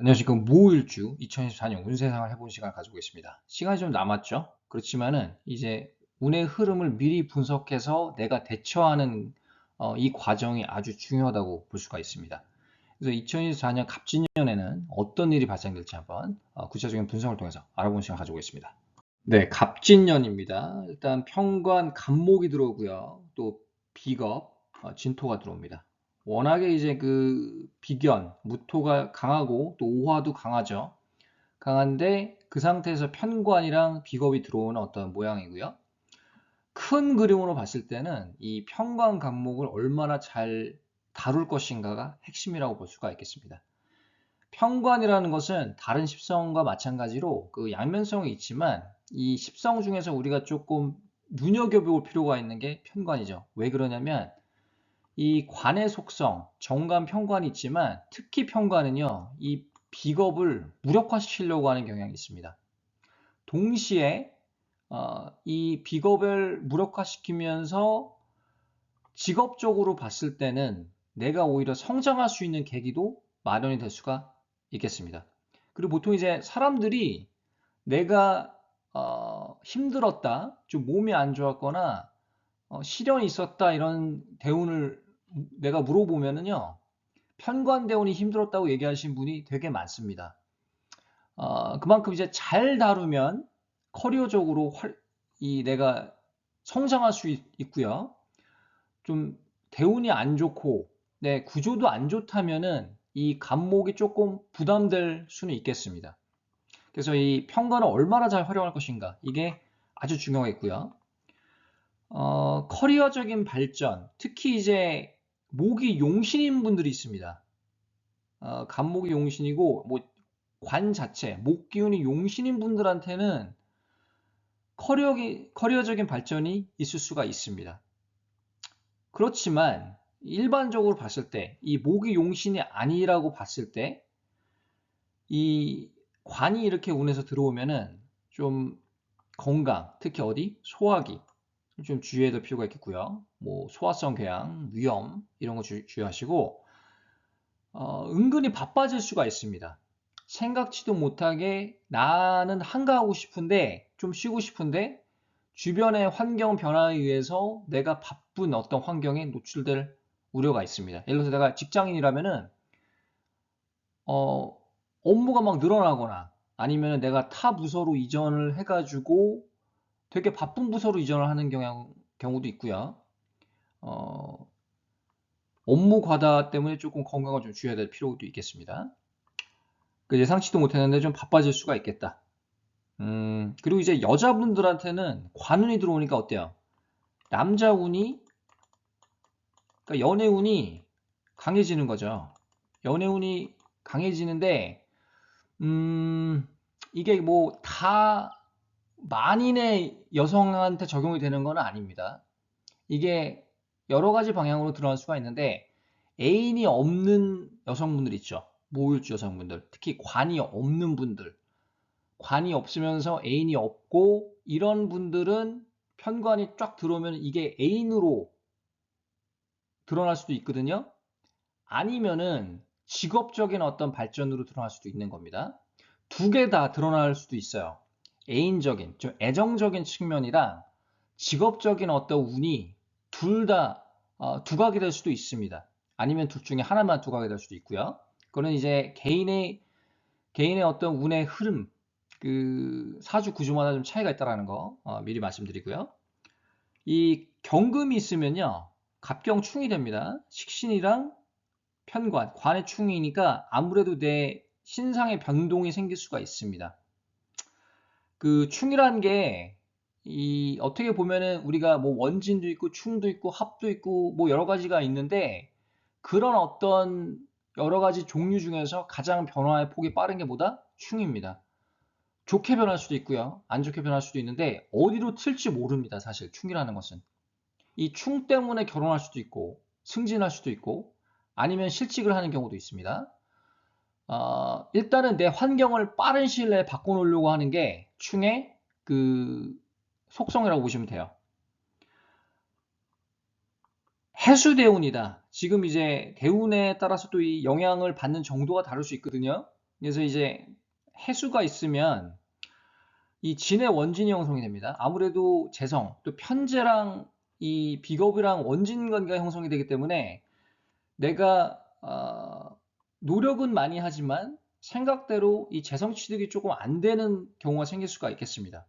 안녕하십니까 무일주 2024년 운세상을 해본 시간을 가지고 있습니다. 시간이 좀 남았죠. 그렇지만은 이제 운의 흐름을 미리 분석해서 내가 대처하는 어, 이 과정이 아주 중요하다고 볼 수가 있습니다. 그래서 2024년 갑진년에는 어떤 일이 발생될지 한번 어, 구체적인 분석을 통해서 알아보는 시간을 가지고 있습니다. 네, 갑진년입니다. 일단 평관 간목이 들어오고요. 또 비겁, 어, 진토가 들어옵니다. 워낙에 이제 그 비견, 무토가 강하고 또 오화도 강하죠. 강한데 그 상태에서 편관이랑 비겁이 들어오는 어떤 모양이고요. 큰 그림으로 봤을 때는 이 편관 간목을 얼마나 잘 다룰 것인가가 핵심이라고 볼 수가 있겠습니다. 편관이라는 것은 다른 십성과 마찬가지로 그 양면성이 있지만 이 십성 중에서 우리가 조금 눈여겨볼 필요가 있는 게 편관이죠. 왜 그러냐면 이 관의 속성, 정관, 편관이 있지만 특히 편관은요, 이 비겁을 무력화시키려고 하는 경향이 있습니다. 동시에 어, 이 비겁을 무력화시키면서 직업적으로 봤을 때는 내가 오히려 성장할 수 있는 계기도 마련이 될 수가 있겠습니다. 그리고 보통 이제 사람들이 내가 어, 힘들었다, 좀 몸이 안 좋았거나 어, 시련이 있었다 이런 대운을 내가 물어보면은요 편관대운이 힘들었다고 얘기하신 분이 되게 많습니다. 어, 그만큼 이제 잘 다루면 커리어적으로 활, 이 내가 성장할 수 있, 있고요. 좀 대운이 안 좋고 내 구조도 안 좋다면은 이 간목이 조금 부담될 수는 있겠습니다. 그래서 이 편관을 얼마나 잘 활용할 것인가 이게 아주 중요하겠고요. 어, 커리어적인 발전, 특히 이제 목이 용신인 분들이 있습니다. 어, 간목이 용신이고 뭐 관 자체, 목 기운이 용신인 분들한테는 커리어, 커리어적인 발전이 있을 수가 있습니다. 그렇지만 일반적으로 봤을 때 이 목이 용신이 아니라고 봤을 때 이 관이 이렇게 운에서 들어오면은 좀 건강, 특히 어디? 소화기, 좀 주의해야 될 필요가 있겠고요. 뭐 소화성 궤양, 위험 이런 거 주, 의하시고 어, 은근히 바빠질 수가 있습니다. 생각지도 못하게 나는 한가하고 싶은데 좀 쉬고 싶은데 주변의 환경 변화에 의해서 내가 바쁜 어떤 환경에 노출될 우려가 있습니다. 예를 들어서 내가 직장인이라면은 어, 업무가 막 늘어나거나 아니면 내가 타 부서로 이전을 해가지고 되게 바쁜 부서로 이전을 하는 경향, 경우도 있고요. 어, 업무 과다 때문에 조금 건강을 좀 주의해야 될 필요도 있겠습니다. 그 예상치도 못했는데 좀 바빠질 수가 있겠다. 음, 그리고 이제 여자분들한테는 관운이 들어오니까 어때요? 남자 운이, 그러니까 연애 운이 강해지는 거죠. 연애 운이 강해지는데, 음, 이게 뭐 다 만인의 여성한테 적용이 되는 건 아닙니다. 이게 여러 가지 방향으로 드러날 수가 있는데 애인이 없는 여성분들 있죠. 모일주 여성분들, 특히 관이 없는 분들, 관이 없으면서 애인이 없고 이런 분들은 편관이 쫙 들어오면 이게 애인으로 드러날 수도 있거든요. 아니면은 직업적인 어떤 발전으로 드러날 수도 있는 겁니다. 두 개 다 드러날 수도 있어요. 애인적인, 좀 애정적인 측면이랑 직업적인 어떤 운이 둘다 어, 두각이 될 수도 있습니다. 아니면 둘 중에 하나만 두각이 될 수도 있고요. 그거는 이제 개인의 개인의 어떤 운의 흐름, 그 사주 구조마다 좀 차이가 있다라는 거 어, 미리 말씀드리고요. 이 경금이 있으면요, 갑경충이 됩니다. 식신이랑 편관, 관의 충이니까 아무래도 내 신상의 변동이 생길 수가 있습니다. 그 충이라는 게이 어떻게 보면은 우리가 뭐 원진도 있고 충도 있고 합도 있고 뭐 여러 가지가 있는데 그런 어떤 여러 가지 종류 중에서 가장 변화의 폭이 빠른 게 뭐다? 충입니다. 좋게 변할 수도 있고요. 안 좋게 변할 수도 있는데 어디로 튈지 모릅니다. 사실 충이라는 것은. 이 충 때문에 결혼할 수도 있고 승진할 수도 있고 아니면 실직을 하는 경우도 있습니다. 어, 일단은 내 환경을 빠른 시일 내에 바꿔놓으려고 하는 게 충의 그 속성이라고 보시면 돼요. 해수 대운이다. 지금 이제 대운에 따라서 또 이 영향을 받는 정도가 다를 수 있거든요. 그래서 이제 해수가 있으면 이 진의 원진이 형성이 됩니다. 아무래도 재성, 또 편재랑 이 비겁이랑 원진 관계가 형성이 되기 때문에 내가 어, 노력은 많이 하지만 생각대로 이 재성 취득이 조금 안 되는 경우가 생길 수가 있겠습니다.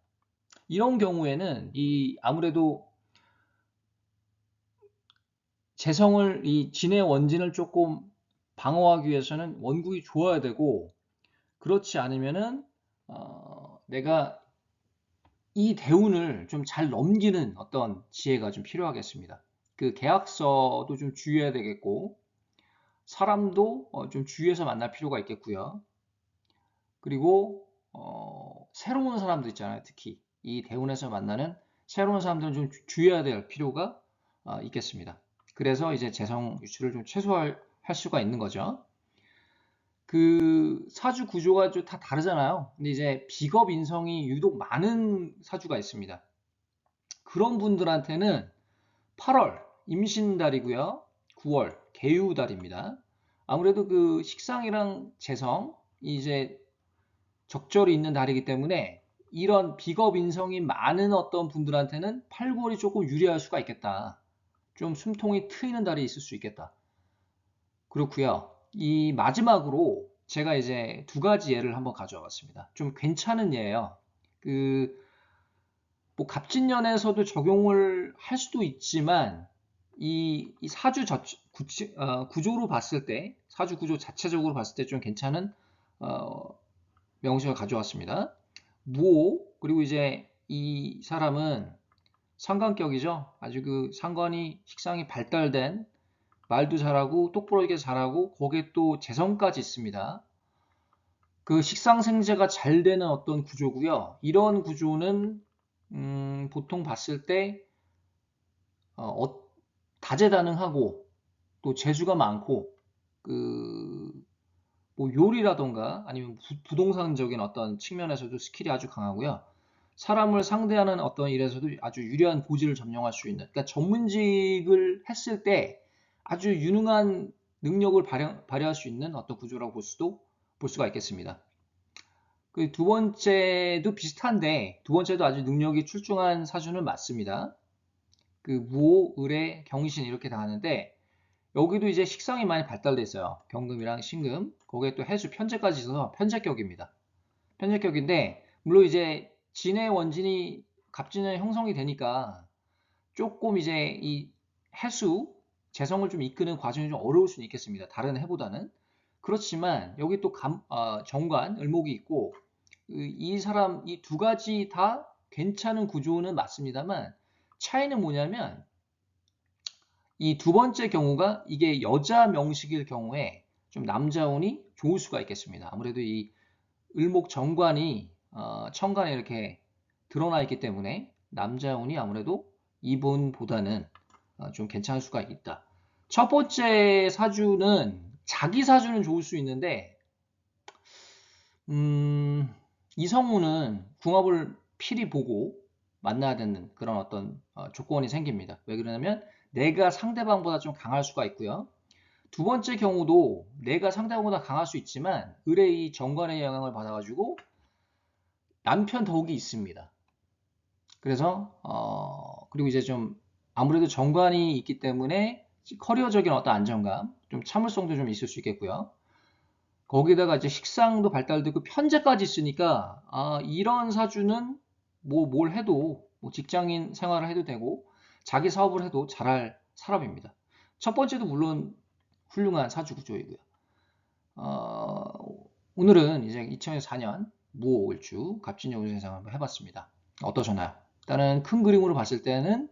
이런 경우에는 이 아무래도 재성을 이 진의 원진을 조금 방어하기 위해서는 원국이 좋아야 되고 그렇지 않으면은 어, 내가 이 대운을 좀 잘 넘기는 어떤 지혜가 좀 필요하겠습니다. 그 계약서도 좀 주의해야 되겠고 사람도 어, 좀 주의해서 만날 필요가 있겠고요. 그리고 어, 새로운 사람도 있잖아요. 특히 이 대운에서 만나는 새로운 사람들은 좀 주- 주의해야 될 필요가 어, 있겠습니다. 그래서 이제 재성 유출을 좀 최소화할 할 수가 있는 거죠. 그 사주 구조가 좀 다 다르잖아요. 근데 이제 비겁 인성이 유독 많은 사주가 있습니다. 그런 분들한테는 8월 임신달이고요. 9월 개유달입니다. 아무래도 그 식상이랑 재성 이제 적절히 있는 달이기 때문에 이런 비겁 인성이 많은 어떤 분들한테는 8, 9월이 조금 유리할 수가 있겠다. 좀 숨통이 트이는 달이 있을 수 있겠다. 그렇고요. 이 마지막으로 제가 이제 두 가지 예를 한번 가져와 봤습니다. 좀 괜찮은 예예요. 그, 뭐, 갑진년에서도 적용을 할 수도 있지만, 이, 이 사주 저, 구치- 어, 구조로 봤을 때, 사주 구조 자체적으로 봤을 때 좀 괜찮은, 어, 명식을 가져왔습니다. 무오, 그리고 이제 이 사람은 상관격이죠. 아주 그 상관이, 식상이 발달된 말도 잘하고 똑부러지게 잘하고 거기에 또 재성까지 있습니다. 그 식상생재가 잘 되는 어떤 구조고요. 이런 구조는 음, 보통 봤을 때 어, 어, 다재다능하고 또 재주가 많고 그 뭐 요리라던가 아니면 부, 동산적인 어떤 측면에서도 스킬이 아주 강하고요. 사람을 상대하는 어떤 일에서도 아주 유리한 고지를 점령할 수 있는 그러니까 전문직을 했을 때 아주 유능한 능력을 발현, 발휘할 수 있는 어떤 구조라고 볼 수도 볼 수가 있겠습니다. 그 두 번째도 비슷한데 두 번째도 아주 능력이 출중한 사주는 맞습니다. 그 무호, 의뢰, 경신 이렇게 다 하는데 여기도 이제 식상이 많이 발달돼 있어요. 경금이랑 신금, 거기에 또 해수 편제까지 있어서 편제격입니다. 편제격인데 물론 이제 진의 원진이 갑진의 형성이 되니까 조금 이제 이 해수 재성을 좀 이끄는 과정이 좀 어려울 수는 있겠습니다. 다른 해보다는 그렇지만 여기 또 감, 어, 정관 을목이 있고 그이 사람 이 두 가지 다 괜찮은 구조는 맞습니다만 차이는 뭐냐면 이 두 번째 경우가 이게 여자 명식일 경우에 좀 남자운이 좋을 수가 있겠습니다. 아무래도 이 을목 정관이 어, 천간에 이렇게 드러나 있기 때문에 남자운이 아무래도 이분보다는 어, 좀 괜찮을 수가 있다. 첫 번째 사주는 자기 사주는 좋을 수 있는데 음, 이성우는 궁합을 필히 보고 만나야 되는 그런 어떤 어, 조건이 생깁니다. 왜 그러냐면 내가 상대방보다 좀 강할 수가 있고요. 두 번째 경우도 내가 상대방보다 강할 수 있지만 이 정관의 영향을 받아가지고 남편 덕이 있습니다. 그래서 어, 그리고 이제 좀 아무래도 정관이 있기 때문에 커리어적인 어떤 안정감, 좀 참을성도 좀 있을 수 있겠고요. 거기다가 이제 식상도 발달되고 편제까지 있으니까 아, 이런 사주는 뭐 뭘 해도 뭐 직장인 생활을 해도 되고 자기 사업을 해도 잘할 사람입니다. 첫 번째도 물론 훌륭한 사주 구조이고요. 어, 오늘은 이제 2004년 무오일주 갑진여 운세 상을 한번 해봤습니다. 어떠셨나요? 일단은 큰 그림으로 봤을 때는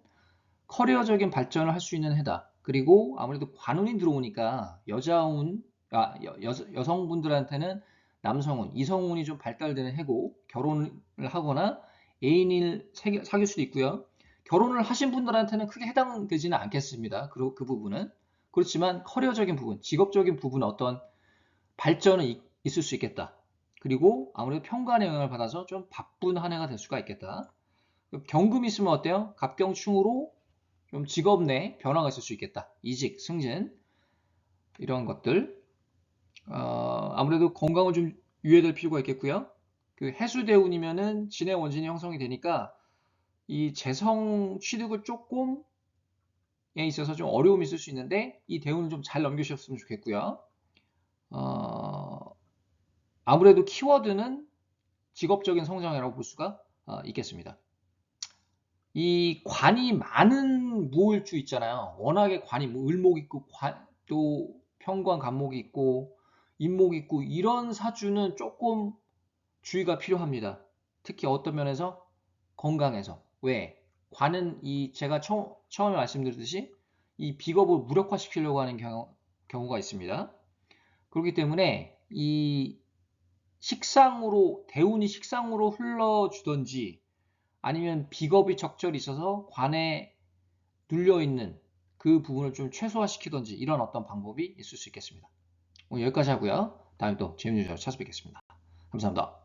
커리어적인 발전을 할 수 있는 해다. 그리고 아무래도 관운이 들어오니까 여자운, 아, 여, 여, 성분들한테는 남성운, 이성운이 좀 발달되는 해고 결혼을 하거나 애인을 사귈, 수도 있고요. 결혼을 하신 분들한테는 크게 해당되지는 않겠습니다. 그, 그 부분은. 그렇지만 커리어적인 부분, 직업적인 부분 어떤 발전은 있, 있을 수 있겠다. 그리고 아무래도 평관의 영향을 받아서 좀 바쁜 한 해가 될 수가 있겠다. 경금이 있으면 어때요? 갑경충으로 좀 직업 내 변화가 있을 수 있겠다. 이직, 승진 이런 것들 어, 아무래도 건강을 좀 유예될 필요가 있겠고요. 그 해수대운이면은 진해 원진이 형성이 되니까 이 재성 취득을 조금 에 있어서 좀 어려움이 있을 수 있는데 이 대운을 좀 잘 넘기셨으면 좋겠고요. 어, 아무래도 키워드는 직업적인 성장이라고 볼 수가 어, 있겠습니다. 이 관이 많은 무일주 있잖아요. 워낙에 관이 뭐 을목 있고 관, 또 평관 간목이 있고 인목 있고 이런 사주는 조금 주의가 필요합니다. 특히 어떤 면에서 건강에서 왜 관은 이 제가 처, 처음에 말씀드렸듯이 이 비겁을 무력화시키려고 하는 경우, 경우가 있습니다. 그렇기 때문에 이 식상으로 대운이 식상으로 흘러주던지 아니면 비겁이 적절히 있어서 관에 눌려 있는 그 부분을 좀 최소화시키던지 이런 어떤 방법이 있을 수 있겠습니다. 오늘 여기까지 하고요. 다음에 또 재밌는 주제로 찾아뵙겠습니다. 감사합니다.